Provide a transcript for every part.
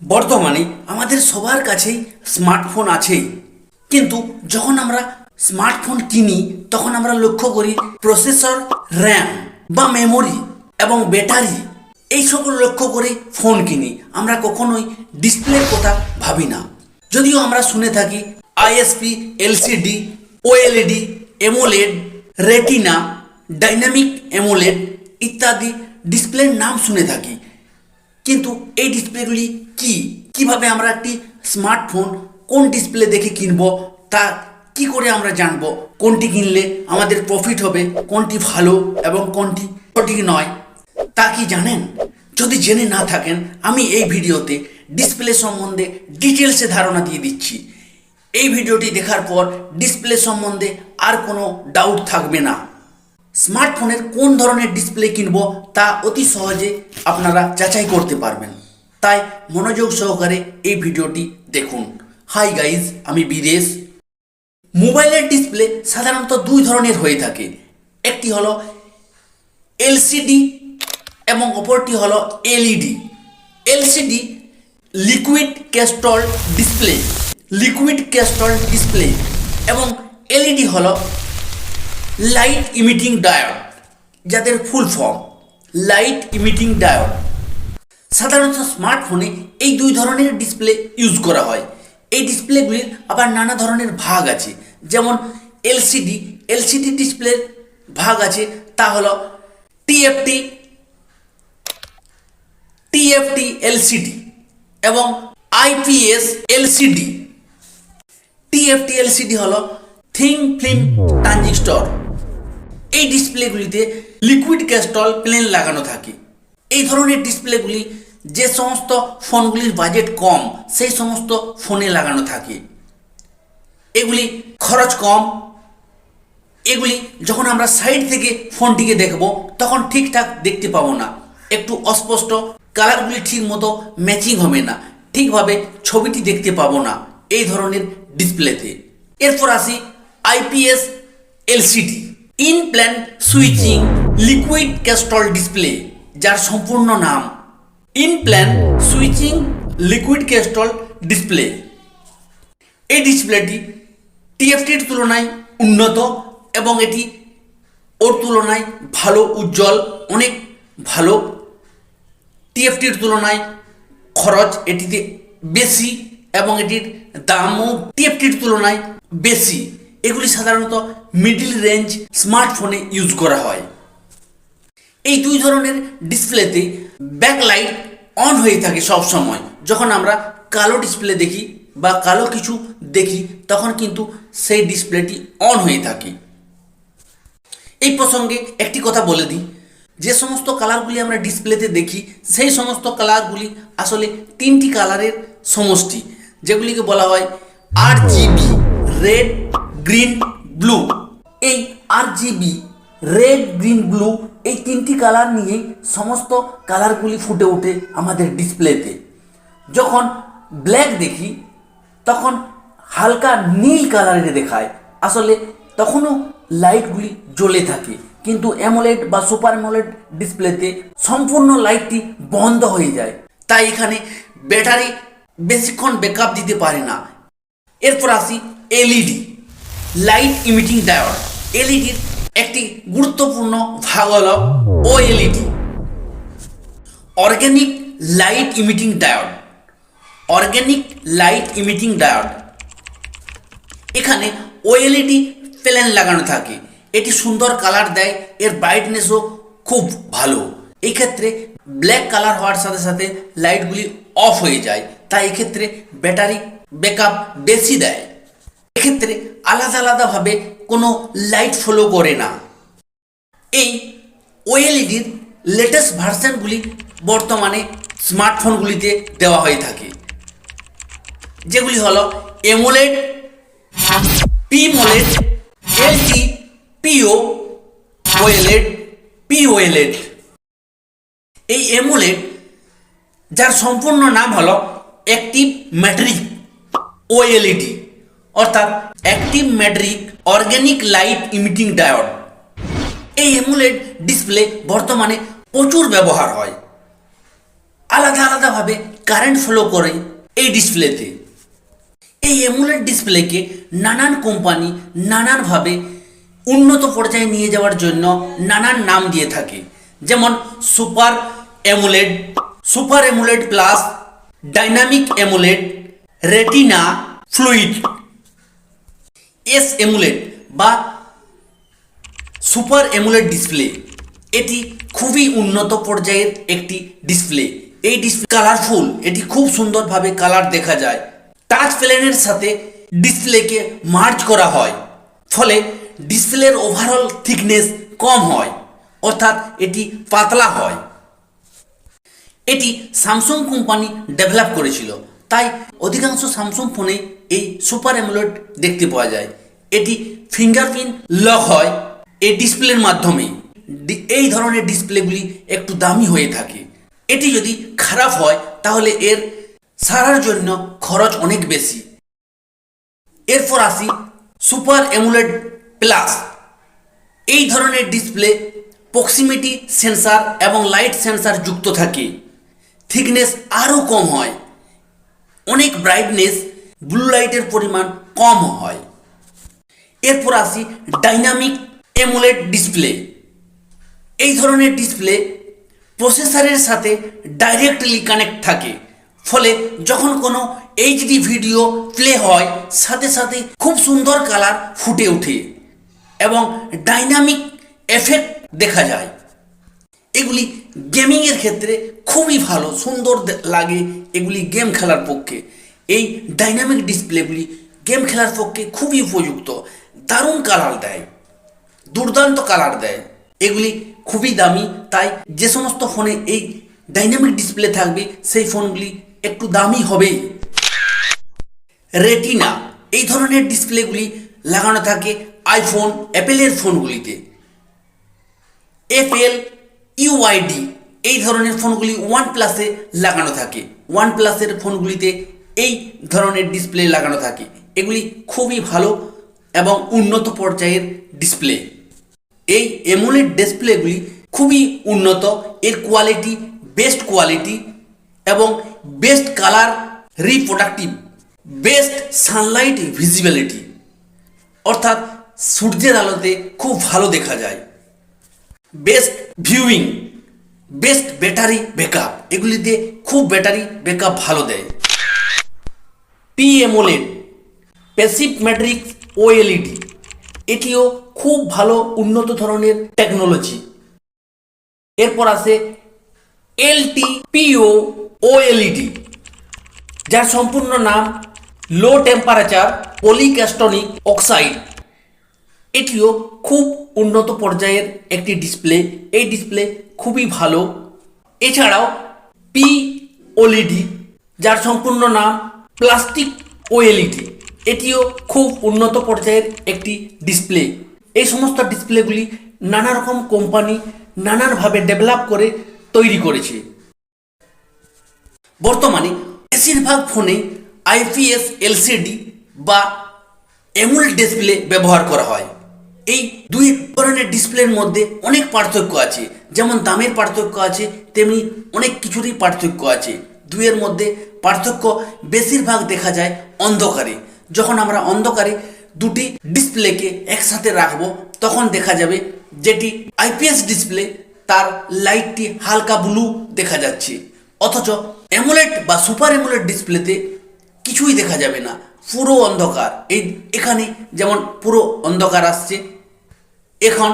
বর্তমানে আমাদের সবার কাছেই স্মার্টফোন আছেই। কিন্তু যখন আমরা স্মার্টফোন কিনি, তখন আমরা লক্ষ্য করি প্রসেসর র্যাম বা মেমোরি এবং ব্যাটারি এই সকল লক্ষ্য করে ফোন কিনি। আমরা কখনোই ডিসপ্লের কথা ভাবি না। যদিও আমরা শুনে থাকি ISP LCD OLED AMOLED Retina dynamic AMOLED ইত্যাদি ডিসপ্লের নাম শুনে থাকি। কিন্তু এই ডিসপ্লেগুলি কি? কীভাবে আমরা একটি স্মার্টফোন কোন ডিসপ্লে দেখে কিনব? তা কি করে আমরা জানব? কোনটি কিনলে আমাদের প্রফিট হবে? কোনটি ভালো এবং কোনটি সঠিক নয়? তা কি জানেন? যদি জেনে না থাকেন, আমি এই ভিডিওতে ডিসপ্লে সম্বন্ধে ডিটেলসে ধারণা দিয়ে দিচ্ছি। এই ভিডিওটি দেখার পর ডিসপ্লে সম্বন্ধে আর কোনো ডাউট থাকবে না। স্মার্টফোনের কোন ধরনের ডিসপ্লে কিনব তা অতি সহজে আপনারা যাচাই করতে পারবেন। তাই মনোযোগ সহকারে এই ভিডিওটি দেখুন। হাই গাইজ, আমি বিদেশ। মোবাইলের ডিসপ্লে সাধারণত দুই ধরনের হয়ে থাকে। একটি হলো এলসিডি এবং অপরটি হলো LED. LCD liquid crystal display. Liquid crystal display এবং এলইডি হলো লাইট ইমিটিং ডায়োড যাদের full form light emitting diode সাধারণত স্মার্টফোনে এই দুই ধরনের ডিসপ্লে ইউজ করা হয়। এই ডিসপ্লেগুলির আবার নানা ধরনের ভাগ আছে। যেমন এলসিডি এলসিডি ডিসপ্লের ভাগ আছে, তা হলো টিএফটি টিএফটি এলসিডি এবং আইপিএস এলসিডি টিএফটি এলসিডি হলো থিং ফিল্ম ট্রানজিস্টর এই ডিসপ্লেগুলিতে লিকুইড ক্যাস্টল প্লেন লাগানো থাকে। এই ধরনের ডিসপ্লেগুলি যে সমস্ত ফোনগুলির বাজেট কম, সেই সমস্ত ফোনে লাগানো থাকে। এগুলি খরচ কম। এগুলি যখন আমরা সাইড থেকে ফোনটিকে দেখব, তখন ঠিকঠাক দেখতে পাবো না। একটু অস্পষ্ট কালারগুলি ঠিক মতো ম্যাচিং হবে না। ঠিকভাবে ছবিটি দেখতে পাবো না এই ধরনের ডিসপ্লেতে। এরপর আসি IPS LCD in plane switching liquid crystal display যার সম্পূর্ণ নাম। In plane switching liquid crystal display এই ডিসপ্লেটি টিএফটির তুলনায় উন্নত এবং এটি ওর তুলনায় ভালো, উজ্জ্বল, অনেক ভালো। টিএফটির তুলনায় খরচ এটিতে বেশি এবং এটির দামও টিএফটির তুলনায় বেশি। এগুলি সাধারণত মিডিল রেঞ্জ স্মার্টফোনে ইউজ করা হয়। এই দুই ধরনের ডিসপ্লেতে ব্যাকলাইট অন হয়ে থাকে সব সময় যখন আমরা কালো ডিসপ্লে দেখি বা কালো কিছু দেখি, তখন কিন্তু সেই ডিসপ্লেটি অন হয়ে থাকে। এই প্রসঙ্গে একটি কথা বলে দিই। যে সমস্ত কালারগুলি আমরা ডিসপ্লেতে দেখি, সেই সমস্ত কালারগুলি আসলে তিনটি কালারের সমষ্টি, যেগুলিকে বলা হয় আর জিবি রেড গ্রিন ব্লু এই R GB red green blue এই তিনটি কালার নিয়েই সমস্ত কালারগুলি ফুটে ওঠে আমাদের ডিসপ্লেতে যখন ব্ল্যাক দেখি, তখন হালকা নীল কালারের দেখায়। আসলে তখনও লাইটগুলি জ্বলে থাকে। কিন্তু অ্যামোলেড বা সুপার অ্যামোলেড ডিসপ্লেতে সম্পূর্ণ লাইটটি বন্ধ হয়ে যায়। তাই এখানে ব্যাটারি বেশিক্ষণ ব্যাকআপ দিতে পারে না। এরপর আসি এলইডি লাইট ইমিটিং ডায়োড এলইডির একটি গুরুত্বপূর্ণ ভাগ হল OLED organic light emitting diode organic light emitting diode. এখানে ওএলইডি প্যানেল লাগানো থাকে। এটি সুন্দর কালার দেয়, এর ব্রাইটনেসও খুব ভালো। এই ক্ষেত্রে ব্ল্যাক কালার হওয়ার সাথে সাথে লাইটগুলি অফ হয়ে যায়, তাই এক্ষেত্রে ব্যাটারি ব্যাকআপ বেশি দেয়। এক্ষেত্রে আলাদা আলাদাভাবে কোনো লাইট ফলো করে না। এই ওএলইডির লেটেস্ট ভার্সনগুলি বর্তমানে স্মার্টফোনগুলিতে দেওয়া হয়ে থাকে। যেগুলি হলো এমোলেড পিমোলেড এলটি পিও ওয়েলেড পিওএলএড এই এমোলেড যার সম্পূর্ণ নাম হলো অ্যাক্টিভ ম্যাট্রিক ওএলইডি অর্থাৎ active matrix organic light emitting diode. এই এমুলেট ডিসপ্লে বর্তমানে প্রচুর ব্যবহার হয়। আলাদা আলাদাভাবে কারেন্ট ফ্লো করে এই ডিসপ্লেতে। এই এমুলেট ডিসপ্লেকে নানান কোম্পানি নানানভাবে উন্নত পর্যায়ে নিয়ে যাওয়ার জন্য নানান নাম দিয়ে থাকে। যেমন super AMOLED super AMOLED plus, dynamic AMOLED Retina, fluid. S AMOLED বা সুপার এমুলেট ডিসপ্লে এটি খুবই উন্নত পর্যায়ের একটি ডিসপ্লে এই ডিসপ্লে কালারফুল এটি খুব সুন্দরভাবে কালার দেখা যায়। টাচ প্লেনের সাথে ডিসপ্লেকে মার্চ করা হয়, ফলে ডিসপ্লের ওভারঅল থিকনেস কম হয়, অর্থাৎ এটি পাতলা হয়। এটি স্যামসুং কোম্পানি ডেভেলপ করেছিল, তাই অধিকাংশ স্যামসুং ফোনে এই সুপার অ্যামোলেড দেখতে পাওয়া যায়। এটি ফিঙ্গারপ্রিন্ট লক হয় এই ডিসপ্লের মাধ্যমে। এই ধরনের ডিসপ্লেগুলি একটু দামি হয়ে থাকে। এটি যদি খারাপ হয়, তাহলে এর সারার জন্য খরচ অনেক বেশি। এরপর আসি সুপার এমুলেট প্লাস। এই ধরনের ডিসপ্লে প্রক্সিমিটি সেন্সার এবং লাইট সেন্সার যুক্ত থাকে। থিকনেস আরও কম হয়। অনেক ব্রাইটনেস ব্লু লাইটের পরিমাণ কম হয়। এরপর আসি ডাইনামিক এমুলেট ডিসপ্লে এই ধরনের ডিসপ্লে প্রসেসরের সাথে ডাইরেক্টলি কানেক্ট থাকে। ফলে যখন কোনো এইচডি ভিডিও প্লে হয়, সাথে সাথে খুব সুন্দর কালার ফুটে ওঠে এবং ডাইনামিক এফেক্ট দেখা যায়। এগুলি গেমিংয়ের ক্ষেত্রে খুবই ভালো, সুন্দর লাগে এগুলি গেম খেলার পক্ষে। এই ডাইনামিক ডিসপ্লেগুলি গেম খেলার পক্ষে খুবই উপযুক্ত, দারুণ কালার দেয়, দুর্দান্ত কালার দেয়। এগুলি খুবই দামি, তাই যে সমস্ত ফোনে এই ডাইনামিক ডিসপ্লে থাকবে, সেই ফোনগুলি একটু দামি হবেই। রেটিনা এই ধরনের ডিসপ্লেগুলি লাগানো থাকে আইফোন অ্যাপেলের ফোনগুলিতে এফএল ইউআইডি এই ধরনের ফোনগুলি ওয়ান প্লাসে লাগানো থাকে। ওয়ান প্লাসের ফোনগুলিতে এই ধরনের ডিসপ্লে লাগানো থাকে। এগুলি খুবই ভালো এবং উন্নত পর্যায়ের ডিসপ্লে এই এমুলেট ডিসপ্লেগুলি খুবই উন্নত, এর কোয়ালিটি বেস্ট কোয়ালিটি এবং best colour reproductive best sunlight visibility অর্থাৎ সূর্যের আলোতে খুব ভালো দেখা যায়। Best viewing best battery backup এগুলিতে খুব ব্যাটারি ব্যাকআপ ভালো দেয়। পিএমওলেড প্যাসিভ ম্যাট্রিক্স ওএলইডি এটিও খুব ভালো উন্নত ধরনের টেকনোলজি এরপর আসে এলটি পিও ওএলইডি যার সম্পূর্ণ নাম লো টেম্পারেচার পলিক্যাস্টনিক অক্সাইড এটিও খুব উন্নত পর্যায়ের একটি ডিসপ্লে এই ডিসপ্লে খুবই ভালো। এছাড়াও পি ওএলইডি যার সম্পূর্ণ নাম প্লাস্টিক ওএলইডি এটিও খুব উন্নত পর্যায়ের একটি ডিসপ্লে এই সমস্ত ডিসপ্লেগুলি নানা রকম কোম্পানি নানানভাবে ডেভেলপ করে তৈরি করেছে। বর্তমানে বেশিরভাগ ফোনে আইপিএস এলসিডি বা এমুল ডিসপ্লে ব্যবহার করা হয়। এই দুই ধরনের ডিসপ্লের মধ্যে অনেক পার্থক্য আছে। যেমন দামের পার্থক্য আছে, তেমনি অনেক কিছুরই পার্থক্য আছে। দুইয়ের মধ্যে পার্থক্য বেশিরভাগ দেখা যায় অন্ধকারে। যখন আমরা অন্ধকারে দুটি ডিসপ্লেকে একসাথে রাখব, তখন দেখা যাবে যেটি আইপিএস ডিসপ্লে, তার লাইটটি হালকা ব্লু দেখা যাচ্ছে। অথচ অ্যামোলেট বা সুপার অ্যামোলেট ডিসপ্লেতে কিছুই দেখা যাবে না, পুরো অন্ধকার। এই এখানে যেমন পুরো অন্ধকার আসছে, এখন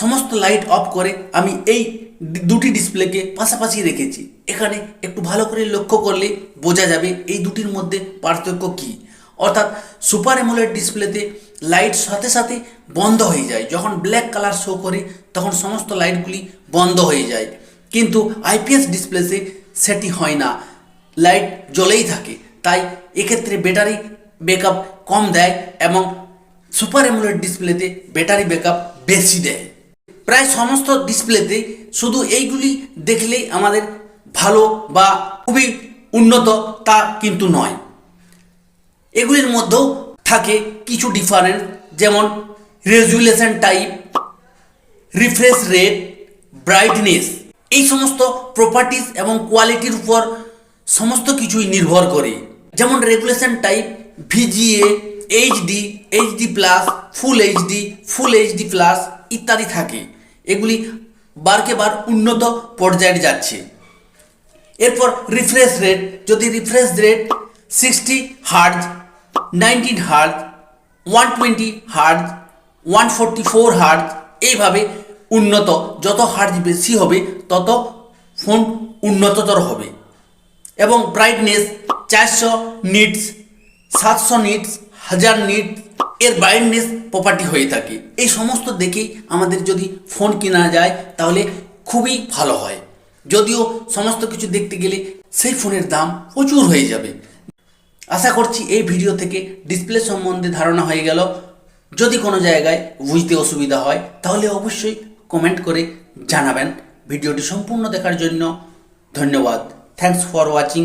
সমস্ত লাইট অফ করে আমি এই দুটি ডিসপ্লেকে পাশাপাশি রেখেছি। এখানে একটু ভালো করে লক্ষ্য করলে বোঝা যাবে এই দুটির মধ্যে পার্থক্য কী। অর্থাৎ সুপার অ্যামোলেড ডিসপ্লেতে লাইট সাথে সাথে বন্ধ হয়ে যায়। যখন ব্ল্যাক কালার শো করে, তখন সমস্ত লাইটগুলি বন্ধ হয়ে যায়। কিন্তু আইপিএস ডিসপ্লেতে সেটি হয় না। লাইট জ্বলেই থাকে। তাই এক্ষেত্রে ব্যাটারি ব্যাকআপ কম দেয় এবং সুপার এমুলেট ডিসপ্লেতে ব্যাটারি ব্যাকআপ বেশি দেয়। প্রায় সমস্ত ডিসপ্লেতে শুধু এইগুলি দেখলেই আমাদের ভালো বা খুবই উন্নত তা কিন্তু নয়। এগুলির মধ্যেও থাকে কিছু ডিফারেন্স যেমন resolution type refresh rate brightness এই সমস্ত প্রপার্টিস এবং কোয়ালিটির উপর সমস্ত কিছুই নির্ভর করে। যেমন regulation type VGA HD HD plus full HD full HD plus ইত্যাদি থাকে। এগুলি বারকে বার উন্নত পর্যায়ে যাচ্ছে। এরপর রিফ্রেশ রেট যদি refresh rate sixty hertz nineteen hertz one twenty hertz one forty four hertz এইভাবে উন্নত। যত হার্জ বেশি হবে, তত ফোন উন্নততর হবে। এবং ব্রাইটনেস চারশো নিটস সাতশো নিটস হাজার নিট এর ব্রাইটনেস প্রপার্টি হয়ে থাকে। এই সমস্ত দেখেই আমাদের যদি ফোন কেনা যায়, তাহলে খুবই ভালো হয়। যদিও সমস্ত কিছু দেখতে গেলে সেই ফোনের দাম প্রচুর হয়ে যাবে। আশা করছি এই ভিডিও থেকে ডিসপ্লে সম্বন্ধে ধারণা হয়ে গেল। যদি কোনো জায়গায় বুঝতে অসুবিধা হয়, তাহলে অবশ্যই কমেন্ট করে জানাবেন। ভিডিওটি সম্পূর্ণ দেখার জন্য ধন্যবাদ। Thanks for watching